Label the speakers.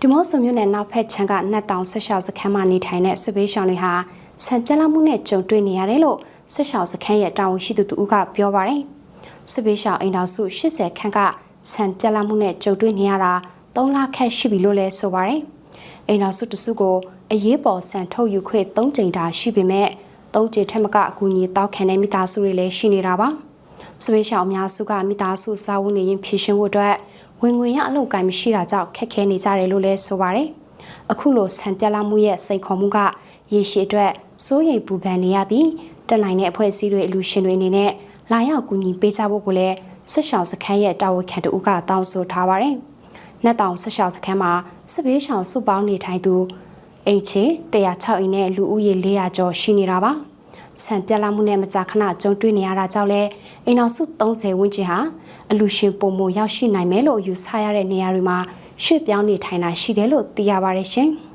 Speaker 1: ဒီမော့ဆိုမြို့နယ်နောက်ဖက်ချမ်းကနတ်တောင်ဆက်ရှောက်စခန်းမှာနေထိုင်တဲ့စစ်ပေးရှောင်းတွေဟာဆံပြက်လာမှုနဲ့ကြုံတွေ့နေရတယ်လို့ဆက်ရှောက်စခန်းရဲ့တာဝန်ရှိသူတူကပြောပါရယ်စစ်ပေးရှောင်းအိမ်တော်စု80ခန်းကဆံပြက်လာမှုနဲ့ကြုံတွေ့နေရတာ3လခန့်ရှိပြီလို့လဲဆိုပါရယ်အိမ်တော်စုတစုကိုအရေးပေါ်ဆံထုတ်ယူခွင့်3ကြိမ်တာရှိပေမဲ့3ကြိမ်ထက်မကအကူအညီတောက်ခံတဲ့မိသားစုတွေလည်းရှိနေတာပါစစ်ပေးရှောင်းအများစုကမိသားစုစားဝတ်နေရင်ဖြည့်ရှင်ဖို့အတွက် ဝင်ငွေရအလုပ်ကိုင်းမရှိတာကြောင့်ခက်ခဲနေကြတယ်လို့လည်းဆိုပါတယ်။အခုလိုဆန်ပြလာမှုရဲ့စိန်ခေါ်မှုကရေရှည်အတွက်စိုးရိမ်ပူပန်နေရပြီးတက်နိုင်တဲ့အဖွဲ့အစည်းတွေအလူရှင်တွေအနေနဲ့လာရောက်ကူညီပေးကြဖို့ကိုလည်းဆက်ရှောင်စခန်းရဲ့တာဝန်ခံတူကတောင်းဆိုထားပါတယ်။နတ်တောင်ဆက်ရှောင်စခန်းမှာစစ်ဘေးရှောင်စုပေါင်းနေထိုင်သူအိတ်ချေ106အိမ်နဲ့လူဦးရေ400ကျော်ရှိနေတာပါ။ ဆန်ပြလာမှုနဲ့မကြာခဏကြုံတွေ့နေရတာကြောင့်လဲအိမ်အောင်စု30ဝန်းကျင်ဟာအလူရှင်ပုံမရောက်ရှိနိုင်မယ်လို့ယူဆရတဲ့နေရာတွေမှာရွှေ့ပြောင်းနေထိုင်တာရှိတယ်လို့သိရပါတယ်ရှင်။